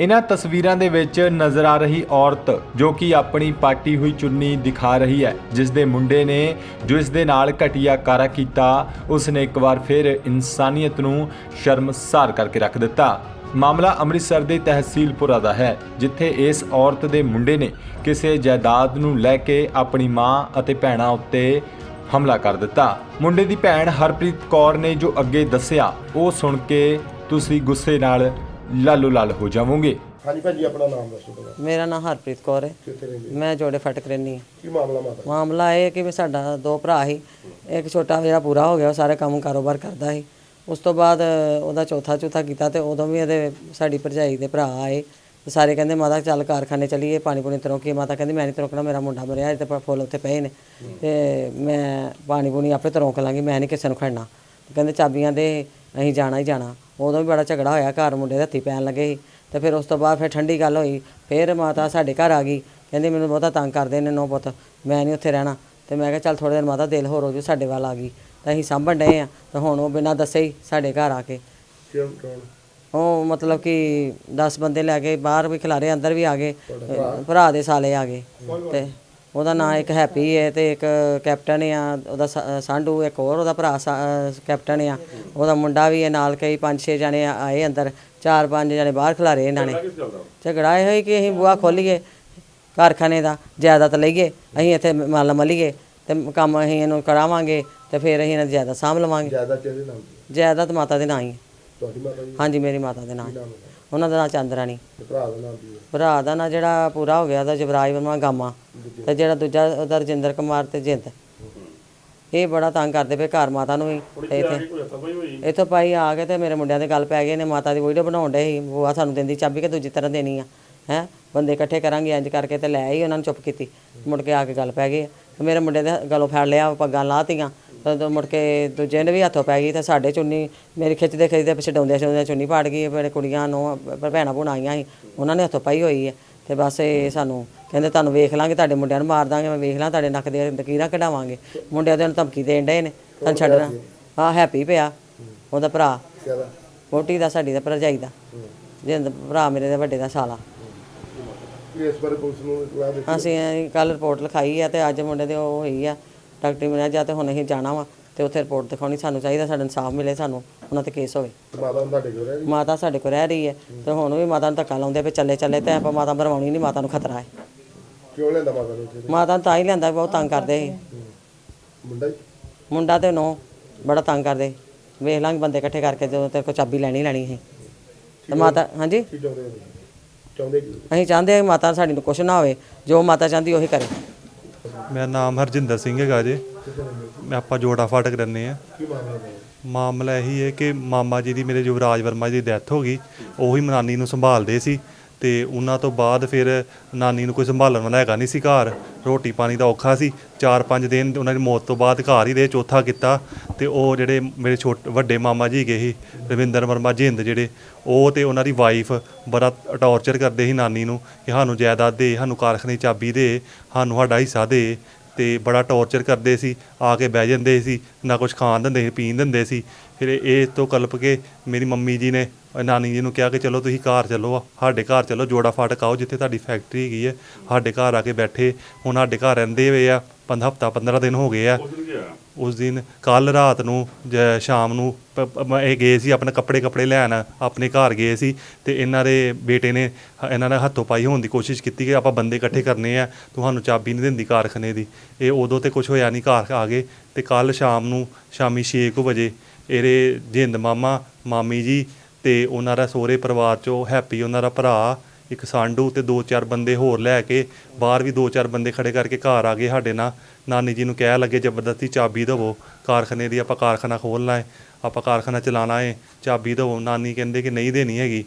ਇਹਨਾਂ ਤਸਵੀਰਾਂ ਦੇ ਵਿੱਚ ਨਜ਼ਰ ਆ ਰਹੀ ਔਰਤ ਜੋ ਕਿ ਆਪਣੀ ਪਾਟੀ ਹੋਈ ਚੁੰਨੀ ਦਿਖਾ ਰਹੀ ਹੈ ਜਿਸ ਦੇ ਮੁੰਡੇ ਨੇ ਜੋ ਇਸ ਦੇ ਨਾਲ ਘਟੀਆ ਕਾਰਾ ਕੀਤਾ ਉਸ ਨੇ ਇੱਕ ਵਾਰ ਫਿਰ ਇਨਸਾਨੀਅਤ ਨੂੰ ਸ਼ਰਮਸਾਰ ਕਰਕੇ ਰੱਖ ਦਿੱਤਾ। ਮਾਮਲਾ ਅੰਮ੍ਰਿਤਸਰ ਦੇ ਤਹਿਸੀਲਪੁਰਾ ਦਾ ਹੈ, ਜਿੱਥੇ ਇਸ ਔਰਤ ਦੇ ਮੁੰਡੇ ਨੇ ਕਿਸੇ ਜਾਇਦਾਦ ਨੂੰ ਲੈ ਕੇ ਆਪਣੀ ਮਾਂ ਅਤੇ ਭੈਣਾਂ ਉੱਤੇ ਹਮਲਾ ਕਰ ਦਿੱਤਾ। ਮੁੰਡੇ ਦੀ ਭੈਣ ਹਰਪ੍ਰੀਤ ਕੌਰ ਨੇ ਜੋ ਅੱਗੇ ਦੱਸਿਆ, ਉਹ ਸੁਣ ਕੇ ਤੁਸੀਂ ਗੁੱਸੇ ਨਾਲ ਲਾਲੋ ਲਾਲ ਹੋ ਜਾਵੋਗੇ। ਹਾਂਜੀ ਭਾਜੀ ਆਪਣਾ ਨਾਮ ਦੱਸੋ ਪਹਿਲਾਂ। ਮੇਰਾ ਨਾਮ ਹਰਪ੍ਰੀਤ ਕੌਰ ਹੈ। ਕਿੱਥੇ ਰਹਿੰਦੇ ਮੈਂ ਜੋੜੇ ਫਟਕ ਰਹਿੰਦੀ ਹਾਂ। ਕੀ ਮਾਮਲਾ ਮਾਤਾ? ਮਾਮਲਾ ਇਹ ਹੈ ਕਿ ਵੀ ਸਾਡਾ ਦੋ ਭਰਾ ਸੀ। ਇੱਕ ਛੋਟਾ ਜਿਹੜਾ ਪੂਰਾ ਹੋ ਗਿਆ ਉਹ ਸਾਰੇ ਕੰਮ ਕਾਰੋਬਾਰ ਕਰਦਾ ਸੀ। ਉਸ ਤੋਂ ਬਾਅਦ ਉਹਦਾ ਚੌਥਾ ਚੌਥਾ ਕੀਤਾ ਤੇ ਉਦੋਂ ਵੀ ਇਹਦੇ ਸਾਡੀ ਭਰਜਾਈ ਦੇ ਭਰਾ ਆਏ। ਤੇ ਸਾਰੇ ਕਹਿੰਦੇ ਮਾਤਾ ਚੱਲ ਕਾਰਖਾਨੇ ਚਲੀਏ ਪਾਣੀ ਪੂਣੀ ਤਰੋਕੀ ਮਾਤਾ ਕਹਿੰਦੀ ਮੈਂ ਨਹੀਂ ਤਰੋਕਣਾ ਮੇਰਾ ਮੁੰਡਾ ਮਰਿਆ ਤੇ ਫੁੱਲ ਉੱਥੇ ਪਏ ਨੇ। ਤੇ ਮੈਂ ਪਾਣੀ ਪੂਣੀ ਆਪੇ ਤਰੋਕ ਲਾਂਗੀ ਮੈਂ ਨਹੀਂ ਕਿਸੇ ਨੂੰ ਖੜਨਾ। ਕਹਿੰਦੇ ਚਾਬੀਆਂ ਦੇ ਅਸੀਂ ਜਾਣਾ ਹੀ ਜਾਣਾ। ਉਦੋਂ ਵੀ ਬੜਾ ਝਗੜਾ ਹੋਇਆ ਘਰ ਮੁੰਡੇ ਦੇ ਹੱਥੀ ਪੈਣ ਲੱਗੇ ਸੀ। ਤੇ ਫਿਰ ਉਸ ਤੋਂ ਬਾਅਦ ਫਿਰ ਠੰਡੀ ਗੱਲ ਹੋਈ। ਫਿਰ ਮਾਤਾ ਸਾਡੇ ਘਰ ਆ ਗਈ। ਕਹਿੰਦੀ ਮੈਨੂੰ ਬਹੁਤਾ ਤੰਗ ਕਰਦੇ ਨੇ ਨੋ ਪੁੱਤ ਮੈਂ ਨਹੀਂ ਉੱਥੇ ਰਹਿਣਾ। ਤੇ ਮੈਂ ਕਿਹਾ ਚੱਲ ਥੋੜੇ ਦਿਨ ਮਾਤਾ ਦਿਲ ਹੋਰ ਹੋ ਜੂ ਸਾਡੇ ਵੱਲ ਆ ਗਈ। ਤਾਂ ਅਸੀਂ ਸਾਂਭਣ ਡਏ ਆ। ਤੇ ਹੁਣ ਉਹ ਬਿਨਾਂ ਦੱਸੇ ਹੀ ਸਾਡੇ ਘਰ ਆ ਕੇ। ਕਿਉਂ ਕੌਣ? ਉਹ ਮਤਲਬ ਕਿ 10 ਬੰਦੇ ਲੈ ਕੇ ਬਾਹਰ ਵੀ ਖਿਲਾਰੇ ਅੰਦਰ ਵੀ ਆ ਗਏ। ਭਰਾ ਦੇ ਸਾਲੇ ਆ ਗਏ। ਤੇ ਉਹਦਾ ਨਾਂ ਇੱਕ ਹੈਪੀ ਹੈ ਤੇ ਇੱਕ ਕੈਪਟਨ ਆ ਉਹਦਾ ਸਾ- ਸਾਂਢੂ ਇੱਕ ਹੋਰ ਉਹਦਾ ਭਰਾ ਸਾ- ਕੈਪਟਨ ਆ। ਉਹਦਾ ਮੁੰਡਾ ਵੀ ਹੈ ਨਾਲ ਕਈ ਪੰਜ ਛੇ ਜਣੇ ਆਏ ਅੰਦਰ ਚਾਰ ਪੰਜ ਜਣੇ ਬਾਹਰ ਖਿਲਾਰੇ ਇਹਨਾਂ ਨੇ। ਝਗੜਾ ਇਹ ਹੋਈ ਕਿ ਅਸੀਂ ਬੂਆ ਖੋਲੀਏ ਕਾਰਖਾਨੇ ਦਾ ਜਾਇਦਾਦ ਲਈਏ ਅਸੀਂ ਇੱਥੇ ਮਾਲ ਮਲੀਏ ਤੇ ਕੰਮ ਅਸੀਂ ਇਹਨੂੰ ਕਰਾਵਾਂਗੇ ਤੇ ਫਿਰ ਅਸੀਂ ਇਹਨਾਂ ਦੀ ਜਾਇਦਾਦ ਸਾਂਭ ਲਵਾਂਗੇ। ਜ਼ਿਆਦਾ ਜਾਇਦਾਦ ਮਾਤਾ ਦੇ ਨਾਂ ਹੀ ਹੈ। ਤੁਹਾਡੀ ਮਾਤਾ ਜੀ? ਹਾਂਜੀ ਮੇਰੀ ਮਾਤਾ ਦੇ ਨਾਂ। ਹੀ। ਉਹਨਾਂ ਦਾ ਨਾਂ ਚੰਦਰਾਣੀ ਤੇ ਭਰਾ ਦਾ ਨਾਮ ਕੀ ਹੈ ਭਰਾ ਦਾ ਨਾਂ ਜਿਹੜਾ ਪੂਰਾ ਹੋ ਗਿਆ ਉਹਦਾ ਜਵਰਾਜ ਵਰਮਾ ਗਾਮਾ। ਤੇ ਜਿਹੜਾ ਦੂਜਾ ਉਹਦਾ ਰਜਿੰਦਰ ਕੁਮਾਰ ਤੇ ਜਿੰਦ। ਇਹ ਬੜਾ ਤੰਗ ਕਰਦੇ ਪਏ ਘਰ ਮਾਤਾ ਨੂੰ ਵੀ। ਤੇ ਇੱਥੇ ਇੱਥੋਂ ਭਾਈ ਆ ਕੇ ਤੇ ਮੇਰੇ ਮੁੰਡਿਆਂ ਦੇ ਗੱਲ ਪੈ ਗਏ ਨੇ ਮਾਤਾ ਦੀ ਵੀਡੀਓ ਬਣਾਉਣ ਡੇ ਸੀ ਬੂਆ ਸਾਨੂੰ ਦਿੰਦੀ ਚਾਬੀ ਕਿ ਦੂਜੀ ਤਰ੍ਹਾਂ ਦੇਣੀ ਆ ਹੈ? ਬੰਦੇ ਇਕੱਠੇ ਕਰਾਂਗੇ ਇੰਜ ਕਰਕੇ ਤੇ ਲੈ ਆਈ ਉਹਨਾਂ ਨੂੰ ਚੁੱਪ ਕੀਤੀ। ਮੁੜ ਕੇ ਆ ਕੇ ਗੱਲ ਪੈ ਗਈ। ਮੇਰੇ ਮੁੰਡੇ ਦੇ ਗਲੋਂ ਫੜ ਲਿਆ ਪੱਗਾਂ ਲਾਤੀਆਂ। ਤੇ ਮੁੜ ਕੇ ਦੂਜੇ ਨੇ ਵੀ ਹੱਥੋਂ ਪੈ ਗਈ ਤੇ ਸਾਡੇ ਚੁੰਨੀ ਮੇਰੀ ਖਿੱਚਦੇ ਖਿੱਚਦੇ ਪਿੱਛੇ ਡਾਉਂਦੇ ਛਡਾਉਂਦੇ ਚੁੰਨੀ ਪਾੜ ਗਈ ਮੇਰੇ ਕੁੜੀਆਂ ਨੂੰ ਭੈਣਾਂ ਭੂਣਾਂ ਆਈਆਂ ਸੀ ਉਹਨਾਂ ਨੇ ਹੱਥੋਂ ਪਾਈ ਹੋਈ ਹੈ ਤੇ ਬਸ ਇਹ ਸਾਨੂੰ ਕਹਿੰਦੇ ਤੁਹਾਨੂੰ ਵੇਖ ਲਾਂਗੇ ਤੁਹਾਡੇ ਮੁੰਡਿਆਂ ਨੂੰ ਮਾਰ ਦਾਂਗੇ ਮੈਂ ਵੇਖ ਲਾਂ ਤੁਹਾਡੇ ਨੱਕ ਦੇ ਲਕੀਰਾਂ ਕਢਾਵਾਂਗੇ। ਮੁੰਡਿਆਂ ਦੇ ਨੂੰ ਧਮਕੀ ਦੇਣ ਡਏ ਨੇ ਤੁਹਾਨੂੰ ਛੱਡਣਾ। ਆ ਹੈਪੀ ਪਿਆ ਉਹਦਾ ਭਰਾ। ਵੋਟੀ ਦਾ ਸਾਡੀ ਦਾ ਭਰਜਾਈ ਦਾ। ਜਿੰਦ ਭਰਾ ਮੇਰੇ ਦੇ ਵੱਡੇ ਦਾ ਸਾਲਾ। ਇਸ ਬਾਰੇ ਪੁਲਿਸ ਨੂੰ ਇਤਲਾਹ ਦਿੱਤੀ ਅਸੀਂ ਕੱਲ ਰਿਪੋਰਟ ਲਿਖਾਈ ਆ ਤੇ ਅੱਜ ਮੁੰਡੇ ਦੇ ਉਹ ਹੋਈ ਆ। ਡਾਕਟਰੀ ਮਿਲਿਆ ਜਾਂ ਤੇ ਹੁਣ ਅਸੀਂ ਜਾਣਾ ਵਾ ਤੇ ਉੱਥੇ ਰਿਪੋਰਟ ਦਿਖਾਉਣੀ ਸਾਨੂੰ ਚਾਹੀਦਾ ਸਾਡਾ ਇਨਸਾਫ ਮਿਲੇ ਸਾਨੂੰ ਉਹਨਾਂ ਤੇ ਕੇਸ ਹੋਵੇ। ਮਾਤਾ ਨੂੰ ਤੁਹਾਡੇ ਕੋਲ ਰਹਿ ਗਈ ਮਾਤਾ ਸਾਡੇ ਕੋਲ ਰਹਿ ਰਹੀ ਹੈ ਤੇ ਹੁਣ ਵੀ ਮਾਤਾ ਨੂੰ ਧੱਕਾ ਲਾਉਂਦੇ ਪਏ ਚੱਲੇ ਚੱਲੇ ਤੇ ਆਪਾਂ ਮਾਤਾ ਮਰਵਾਉਣੀ ਨਹੀਂ ਮਾਤਾ ਨੂੰ ਖਤਰਾ ਹੈ। ਕਿਉਂ ਲੈਂਦਾ ਮਾਤਾ ਨੂੰ ਇੱਥੇ? ਮਾਤਾ ਨੂੰ ਤਾਂ ਹੀ ਲਿਆਂਦਾ ਬਹੁਤ ਤੰਗ ਕਰਦੇ ਸੀ। ਮੁੰਡਾ ਹੀ? ਮੁੰਡਾ ਤੇ ਨੋ ਬੜਾ ਤੰਗ ਕਰਦੇ ਵੇਖ ਲਾਂਗੇ ਬੰਦੇ ਇਕੱਠੇ ਕਰਕੇ ਜਦੋਂ ਤੇਰੇ ਕੋਲ ਚਾਬੀ ਲੈਣੀ ਲੈਣੀ ਸੀ। ਤੇ ਮਾਤਾ ਹਾਂਜੀ? ਕੀ ਚਾਹੁੰਦੇ ਹੋ ਤੁਸੀਂ? ਚਾਹੁੰਦੇ ਕੀ ਅਸੀਂ ਚਾਹੁੰਦੇ ਹਾਂ ਕਿ ਮਾਤਾ ਸਾਡੀ ਨੂੰ ਕੁਛ ਨਾ ਹੋਵੇ ਜੋ ਮਾਤਾ ਚਾਹੁੰਦੀ ਉਹੀ ਕਰੇ। ਮੇਰਾ ਨਾਮ ਹਰਜਿੰਦਰ ਸਿੰਘ ਹੈਗਾ ਜੀ। ਮੈਂ ਆਪਾਂ ਜੋੜਾ ਫਾਟਕ ਰਹਿੰਦੇ ਆ ਕੀ ਮਾਮਲਾ ਹੈ ਮਾਮਲਾ ਇਹੀ ਹੈ ਕਿ ਮਾਮਾ ਜੀ ਦੀ ਮੇਰੇ ਯੁਵਰਾਜ ਵਰਮਾ ਜੀ ਦੀ ਡੈਥ ਹੋ ਗਈ। ਉਹੀ ਨਾਨੀ ਨੂੰ ਸੰਭਾਲਦੇ ਸੀ। ਤੇ ਉਹਨਾਂ ਤੋਂ ਬਾਅਦ ਫਿਰ ਨਾਨੀ ਨੂੰ ਕੋਈ ਸੰਭਾਲਣ ਵਾਲਾ ਹੈਗਾ ਨਹੀਂ ਸੀ ਘਰ। ਰੋਟੀ ਪਾਣੀ ਦਾ ਔਖਾ ਸੀ। 4-5 ਦਿਨ ਉਹਨਾਂ ਦੀ ਮੌਤ ਤੋਂ ਬਾਅਦ ਘਰ ਹੀ ਰਹੇ, ਚੌਥਾ ਕੀਤਾ ਤੇ ਉਹ ਜਿਹੜੇ ਮੇਰੇ ਛੋਟੇ, ਵੱਡੇ ਮਾਮਾ ਜੀ ਗਏ ਸੀ, ਰਵਿੰਦਰ ਵਰਮਾ ਜਿੰਦ ਜਿਹੜੇ, ਉਹ ਤੇ ਉਹਨਾਂ ਦੀ ਵਾਈਫ ਬੜਾ ਟੌਰਚਰ ਕਰਦੇ ਸੀ ਨਾਨੀ ਨੂੰ ਕਿ ਸਾਨੂੰ ਜਾਇਦਾਦ ਦੇ, ਸਾਨੂੰ ਕਾਰਖਾਨੇ ਚਾਬੀ ਦੇ, ਸਾਨੂੰ ਸਾਡਾ ਹਿੱਸਾ ਦੇ। ਤੇ ਬੜਾ ਟੌਰਚਰ ਕਰਦੇ ਸੀ, ਆ ਕੇ ਬਹਿ ਜਾਂਦੇ ਸੀ, ਨਾ ਕੁਝ ਖਾਣ ਦਿੰਦੇ ਸੀ, ਪੀਣ ਦਿੰਦੇ ਸੀ। ਫਿਰ ਇਹ ਤੋਂ ਕਲਪ ਕੇ ਮੇਰੀ ਮੰਮੀ ਜੀ ਨੇ, ਨਾਨੀ ਜੀ ਨੂੰ ਕਿਹਾ ਕਿ ਚਲੋ ਤੁਸੀਂ ਘਰ ਚੱਲੋ, ਸਾਡੇ ਘਰ ਚੱਲੋ, ਜੋੜਾ ਫਾਟਕ ਆਓ ਜਿੱਥੇ ਤੁਹਾਡੀ ਫੈਕਟਰੀ ਹੈਗੀ ਹੈ। ਸਾਡੇ ਘਰ ਆ ਕੇ ਬੈਠੇ, ਹੁਣ ਸਾਡੇ ਘਰ ਰਹਿੰਦੇ ਹੋਏ ਆ, ਪੰਦ, ਹਫਤਾ 15 ਦਿਨ ਹੋ ਗਏ ਆ। ਉਸ ਦਿਨ ਕੱਲ ਰਾਤ ਨੂੰ, ਜ- ਸ਼ਾਮ ਨੂੰ ਪ- ਪ- ਮ- ਇਹ ਗਏ ਸੀ, ਆਪਣੇ ਕੱਪੜੇ ਕੱਪੜੇ ਲੈਣ, ਆਪਣੇ ਘਰ ਗਏ ਸੀ ਤੇ ਇਹਨਾਂ ਦੇ ਬੇਟੇ ਨੇ ਹ- ਇਹਨਾਂ ਨੇ ਹੱਥੋਂ ਪਾਈ ਹੋਣ ਦੀ ਕੋਸ਼ਿਸ਼ ਕੀਤੀ ਕਿ ਆਪਾਂ ਬੰਦੇ ਇਕੱਠੇ ਕਰਨੇ ਆ, ਤੁਹਾਨੂੰ ਚਾਬੀ ਨਹੀਂ ਦਿੰਦੀ ਕਾਰਖਾਨੇ ਦੀ। ਇਹ ਉਦੋਂ ਤੇ ਕੁਝ ਹੋਇਆ ਨਹੀਂ, ਘਰ ਆ ਗਏ ਤੇ ਕੱਲ ਸ਼ਾਮ ਨੂੰ, ਸ਼ਾਮੀ 6:00 ਵਜੇ, ਇਹਦੇ ਜਿੰਦ ਮਾਮਾ, ਮਾਮੀ ਜੀ ਤੇ ਉਹਨਾਂ ਦਾ ਸਹੁਰੇ ਪਰਿਵਾਰ ਚੋਂ ਹੈਪੀ, ਉਹਨਾਂ ਦਾ ਭਰਾ ਇੱਕ ਸਾਂਡੂ ਤੇ ਦੋ ਚਾਰ ਬੰਦੇ ਹੋਰ ਲੈ ਕੇ ਬਾਹਰ ਵੀ ਦੋ ਚਾਰ ਬੰਦੇ ਖੜੇ ਕਰਕੇ ਘਰ ਆ ਗਏ ਸਾਡੇ ਨਾਲ। ਨਾਨੀ ਜੀ ਨੂੰ ਕਹਿ ਲੱਗੇ, ਜ਼ਬਰਦਸਤੀ ਚਾਬੀ ਦੇਵੋ, ਕਾਰਖਾਨੇ ਦੀ ਆਪਾਂ ਕਾਰਖਾਨਾ ਖੋਲ੍ਹਣਾ ਹੈ ਆਪਾਂ ਕਾਰਖਾਨਾ ਚਲਾਉਣਾ ਹੈ ਚਾਬੀ ਦੇਵੋ। ਨਾਨੀ ਕਹਿੰਦੇ ਕਿ ਨਹੀਂ ਦੇਣੀ ਹੈਗੀ।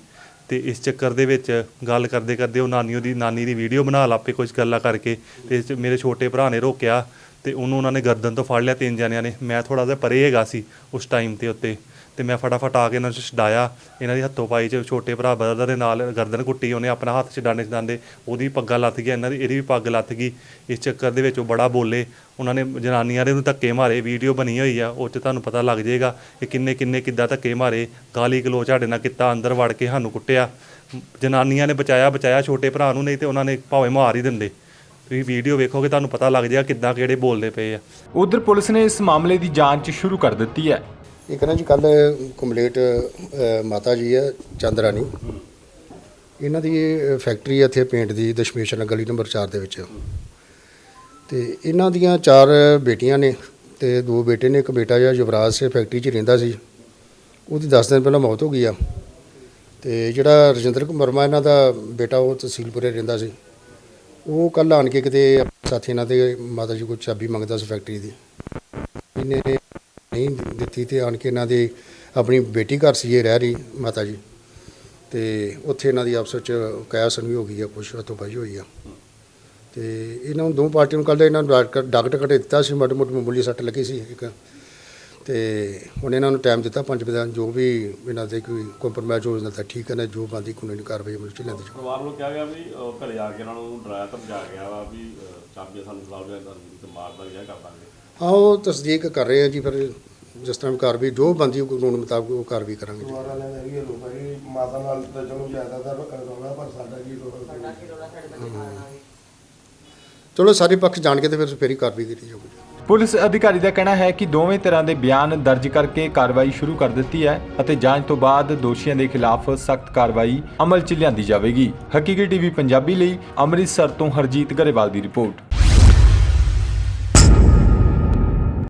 ਤੇ ਇਸ ਚੱਕਰ ਦੇ ਵਿੱਚ ਗੱਲ ਕਰਦੇ ਕਰਦੇ ਉਹ ਨਾਨੀ ਉਹਦੀ, ਨਾਨੀ ਦੀ ਵੀਡੀਓ ਬਣਾ ਲਾਪੇ ਕੁਝ ਗੱਲਾਂ ਕਰਕੇ ਤੇ ਇਸ 'ਚ ਮੇਰੇ ਛੋਟੇ ਭਰਾ ਨੇ ਰੋਕਿਆ ਤੇ ਉਹਨੂੰ ਉਹਨਾਂ ਨੇ ਗਰਦਨ ਤੋਂ ਫੜ ਲਿਆ ਤਿੰਨ ਜਣਿਆਂ ਨੇ। ਮੈਂ ਥੋੜਾ ਜਿਹਾ ਪਰੇ ਹੈਗਾ ਸੀ ਉਸ ਟਾਈਮ ਤੇ ਉੱਤੇ। ਤੇ ਮੈਂ ਫਟਾਫਟ ਆ ਕੇ ਇਹਨਾਂ ਨੂੰ ਛਡਾਇਆ। ਇਹਨਾਂ ਦੀ ਹੱਥੋਂ ਪਾਈ ਚ ਛੋਟੇ ਭਰਾ ਬਰਦਰ ਦੇ ਨਾਲ ਗਰਦਨ ਕੁੱਟੀ, ਉਹਨੇ ਆਪਣਾ ਹੱਥ ਛਡਾਣੇ ਛਡਾਉਂਦੇ ਉਹਦੀ ਪੱਗਾਂ ਲੱਥ ਗਿਆ ਇਹਨਾਂ ਦੀ ਇਹਦੀ ਵੀ ਪੱਗ ਲੱਥ ਗਈ। ਇਸ ਚੱਕਰ ਦੇ ਵਿੱਚ ਉਹ ਬੜਾ ਬੋਲੇ। ਉਹਨਾਂ ਨੇ ਜਨਾਨੀਆਂ ਦੇ ਨੂੰ ਧੱਕੇ ਮਾਰੇ ਵੀਡੀਓ ਬਣੀ ਹੋਈ ਆ, ਉਹ ਚ ਤੁਹਾਨੂੰ ਪਤਾ ਲੱਗ ਜਾਏਗਾ ਕਿ ਕਿੰਨੇ ਕਿੰਨੇ ਕਿੱਦਾਂ ਧੱਕੇ ਮਾਰੇ। ਗਾਲੀ ਗਲੋਚ ਸਾਡੇ ਨਾਲ ਕੀਤਾ, ਅੰਦਰ ਵੜ ਕੇ ਸਾਨੂੰ ਕੁੱਟਿਆ। ਜਨਾਨੀਆਂ ਨੇ ਬਚਾਇਆ ਬਚਾਇਆ ਛੋਟੇ ਭਰਾ ਨੂੰ, ਨਹੀਂ ਤੇ ਉਹਨਾਂ ਨੇ ਭਾਵੇਂ ਮਾਰ ਹੀ ਦਿੰਦੇ। ਤੁਸੀਂ ਵੀਡੀਓ ਵੇਖੋਗੇ, ਤੁਹਾਨੂੰ ਪਤਾ ਲੱਗ ਜਾਏਗਾ ਕਿੱਦਾਂ ਕਿਹੜੇ ਬੋਲਦੇ ਪਏ ਆ। ਉਧਰ ਪੁਲਿਸ ਨੇ ਇਸ ਮਾਮਲੇ ਦੀ ਜਾਂਚ ਸ਼ੁਰੂ ਕਰ ਦਿੱਤੀ ਹੈ। ਇਹ ਕਹਿੰਦਾ ਜੀ ਕੱਲ ਕੰਪਲੀਟ ਮਾਤਾ ਜੀ ਹੈ ਚੰਦਰਾਨੀ ਇਹਨਾਂ ਦੀ ਫੈਕਟਰੀ ਹੈ ਇੱਥੇ ਪੇਂਟ ਦੀ, ਦਸ਼ਮੇਸ਼ ਨਗਰ ਗਲੀ ਨੰਬਰ 4 ਦੇ ਵਿੱਚ। ਤੇ ਇਹਨਾਂ ਦੀਆਂ ਚਾਰ ਬੇਟੀਆਂ ਨੇ ਤੇ ਦੋ ਬੇਟੇ ਨੇ, ਇੱਕ ਬੇਟਾ ਜਿਹੜਾ ਯੁਵਰਾਜ ਸੇ ਫੈਕਟਰੀ 'ਚ ਰਹਿੰਦਾ ਸੀ। ਉਹਦੀ 10 ਦਿਨ ਪਹਿਲਾਂ ਮੌਤ ਹੋ ਗਈ ਆ। ਤੇ ਜਿਹੜਾ ਰਜਿੰਦਰ ਕੁਮਾਰ ਵਰਮਾ ਇਹਨਾਂ ਦਾ ਬੇਟਾ, ਉਹ ਤਹਿਸੀਲਪੁਰੇ ਰਹਿੰਦਾ ਸੀ। ਉਹ ਕੱਲ ਆਣ ਕੇ ਕਿਤੇ ਆਪਣੇ ਸਾਥੀ ਇਹਨਾਂ ਦੇ ਮਾਤਾ ਜੀ ਕੋਲ ਚਾਬੀ ਮੰਗਦਾ ਸੀ ਫੈਕਟਰੀ ਦੀ। ਇਹਨੇ ਨਹੀਂ ਦਿੱਤੀ ਤੇ ਆਣ ਕੇ ਇਹਨਾਂ ਦੀ ਆਪਣੀ ਬੇਟੀ ਘਰ ਸੀ ਇਹ ਰਹਿ ਰਹੀ ਮਾਤਾ ਜੀ। ਤੇ ਉੱਥੇ ਇਹਨਾਂ ਦੀ ਆਪਸ ਵਿੱਚ ਕੈਸਨ ਵੀ ਹੋ ਗਈ ਆ ਕੁਛ ਹੱਥੋਂ ਪਾਈ ਹੋਈ ਆ। ਤੇ ਇਹਨਾਂ ਨੂੰ ਦੋ ਪਾਰਟੀਆਂ ਨੂੰ ਕੱਲ੍ਹ ਇਹਨਾਂ ਨੂੰ ਡਾਕਟਰ ਡਾਕਟਰ ਕੱਟੇ ਦਿੱਤਾ ਸੀ ਮਾੜੀ ਮੋਟੀ ਮਾਮੂਲੀ ਸੱਟ ਲੱਗੀ ਸੀ ਇੱਕ। ਤੇ ਹੁਣ ਇਹਨਾਂ ਨੂੰ ਟਾਈਮ ਦਿੱਤਾ ਪੰਜ ਵਜੇ ਦਾ, ਜੋ ਵੀ ਇਹਨਾਂ ਦੇ ਕੋਈ ਕੰਪਰਮਾਈਜ਼ ਹੋ ਜਾਂਦਾ ਤਾਂ ਠੀਕ ਹੈ ਨਾ ਜੋ ਬੰਦੀ ਕਾਨੂੰਨੀ ਕਾਰਵਾਈ ਮੁਲਚ ਲੈਂਦੇ ਜਾਓ। ਪਰਿਵਾਰ ਨੂੰ ਕਿਹਾ ਗਿਆ ਵੀ ਘਰੇ ਆ ਕੇ ਇਹਨਾਂ ਨੂੰ ਡਰਾਇਆ ਧਮਕਾ ਗਿਆ ਵਾ ਵੀ ਚਾਬੀਆਂ ਸਾਨੂੰ ਫਲਾਉ ਜਾਂ ਤੇ ਮਾਰਦਾ ਜਾਂ ਕਰ ਦਾਂਗੇ। ਹਾਂ ਉਹ ਤਸਦੀਕ ਕਰ ਰਹੇ ਆ ਜੀ ਫਿਰ ਜਿਸ ਤਰ੍ਹਾਂ ਵੀ ਕਾਰਵਾਈ ਜੋ ਬੰਦੀ ਕਾਨੂੰਨ ਮੁਤਾਬਕ ਉਹ ਕਾਰਵਾਈ ਕਰਾਂਗੇ ਜੀ। ਪਰਿਵਾਰ ਵਾਲਿਆਂ ਦਾ ਵੀ ਇਹ ਲੋਕਾਂ ਦੀ ਮਾਤਾ ਨਾਲ ਤਾਂ ਚਲੋ ਜ਼ਿਆਦਾ ਦਾ ਰੋਣਾ ਪਰ ਸਾਡਾ ਕੀ ਰੋਣਾ ਚਲੋ ਸਾਰੇ ਪੱਖ ਜਾਣ ਕੇ ਤੇ ਫਿਰ ਫੇਰ ਹੀ ਕਾਰਵਾਈ ਕੀਤੀ ਜਾਊਗੀ। ਪੁਲਿਸ ਅਧਿਕਾਰੀ ਦਾ ਕਹਿਣਾ ਹੈ ਕਿ ਦੋਵੇਂ ਤਰ੍ਹਾਂ ਦੇ ਬਿਆਨ ਦਰਜ ਕਰਕੇ ਕਾਰਵਾਈ ਸ਼ੁਰੂ ਕਰ ਦਿੱਤੀ ਹੈ ਅਤੇ ਜਾਂਚ ਤੋਂ ਬਾਅਦ ਦੋਸ਼ੀਆਂ ਦੇ ਖਿਲਾਫ ਸਖਤ ਕਾਰਵਾਈ ਅਮਲ 'ਚ ਲਿਆਂਦੀ ਜਾਵੇਗੀ। ਹਕੀਕੀ ਟੀਵੀ ਪੰਜਾਬੀ ਲਈ ਅੰਮ੍ਰਿਤਸਰ ਤੋਂ ਹਰਜੀਤ ਗਰੇਵਾਲ ਦੀ ਰਿਪੋਰਟ।